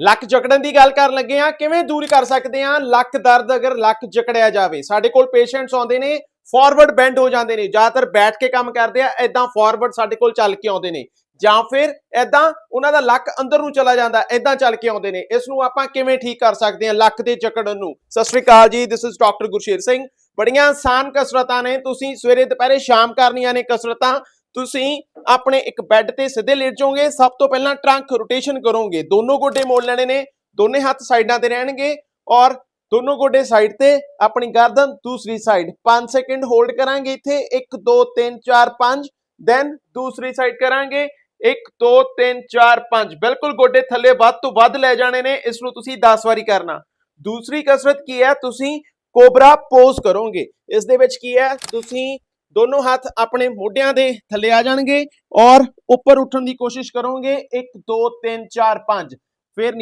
ਲੱਕ ਜਕੜਨ ਦੀ ਗੱਲ ਕਰਨ ਲੱਗੇ ਆ ਕਿਵੇਂ ਦੂਰ ਕਰ ਸਕਦੇ ਆ ਲੱਕ ਦਰਦ ਅਗਰ ਲੱਕ ਜਕੜਿਆ ਜਾਵੇ, ਸਾਡੇ ਕੋਲ ਪੇਸ਼ੈਂਟਸ ਆਉਂਦੇ ਨੇ ਫਾਰਵਰਡ ਬੈਂਡ ਹੋ ਜਾਂਦੇ ਨੇ। ਜ਼ਿਆਦਾਤਰ ਬੈਠ ਕੇ ਕੰਮ ਕਰਦੇ ਆ ਐਦਾਂ ਫਾਰਵਰਡ ਸਾਡੇ ਕੋਲ ਚੱਲ ਕੇ ਆਉਂਦੇ ਨੇ। ਜਾਂ ਫਿਰ ਐਦਾਂ ਉਹਨਾਂ ਦਾ ਲੱਕ ਅੰਦਰ ਨੂੰ ਚਲਾ ਜਾਂਦਾ ਐਦਾਂ ਚੱਲ ਕੇ ਆਉਂਦੇ ਨੇ। ਇਸ ਨੂੰ ਆਪਾਂ ਕਿਵੇਂ ਠੀਕ ਕਰ ਸਕਦੇ ਆ ਲੱਕ ਦੇ ਜਕੜਨ ਨੂੰ? ਸਤਿ ਸ਼੍ਰੀ ਅਕਾਲ ਜੀ this is doctor Gursher Singh. ਬੜੀਆਂ ਆਸਾਨ ਕਸਰਤਾਂ ਨੇ। ਤੁਸੀਂ ਸਵੇਰੇ, ਦੁਪਹਿਰੇ, ਸ਼ਾਮ ਕਰਨੀਆਂ ਨੇ ਕਸਰਤਾਂ। ਤੁਸੀਂ ਆਪਣੇ ਇੱਕ ਬੈੱਡ ਤੇ ਸਿੱਧੇ ਲੇਟ ਜਾਓਗੇ, ਸਭ ਤੋਂ ਪਹਿਲਾਂ ਟਰੰਕ ਰੋਟੇਸ਼ਨ ਕਰੋਗੇ। ਦੋਨੋਂ ਗੋਡੇ ਮੋੜ ਲੈਣੇ ਨੇ, ਦੋਨੇ ਹੱਥ ਸਾਈਡਾਂ ਤੇ ਰਹਿਣਗੇ ਔਰ ਦੋਨੋਂ ਗੋਡੇ ਸਾਈਡ ਤੇ ਆਪਣੀ ਗਰਦਨ ਦੂਸਰੀ ਸਾਈਡ 5 ਸੈਕਿੰਡ ਹੋਲਡ ਕਰਾਂਗੇ ਇੱਥੇ 1 2 3 4 5 ਦੈਨ ਦੂਸਰੀ ਸਾਈਡ ਕਰਾਂਗੇ 1 2 3 4 5 ਬਿਲਕੁਲ ਗੋਡੇ ਥੱਲੇ ਵੱਧ ਤੋਂ ਵੱਧ ਲੈ ਜਾਣੇ ਨੇ, ਇਸ ਨੂੰ ਤੁਸੀਂ 10 ਵਾਰੀ ਕਰਨਾ। ਦੂਸਰੀ ਕਸਰਤ ਕੀ ਹੈ? ਤੁਸੀਂ ਕੋਬਰਾ ਪੋਜ਼ ਕਰੋਗੇ। ਇਸ ਦੇ ਵਿੱਚ ਕੀ ਹੈ? ਤੁਸੀਂ ਦੋਨੋਂ ਹੱਥ ਆਪਣੇ ਮੋਢਿਆਂ ਦੇ ਥੱਲੇ ਆ ਜਾਣਗੇ ਔਰ ਉੱਪਰ ਉੱਠਣ ਦੀ ਕੋਸ਼ਿਸ਼ ਕਰੋਗੇ। 1 2 3 4 5 ਫਿਰ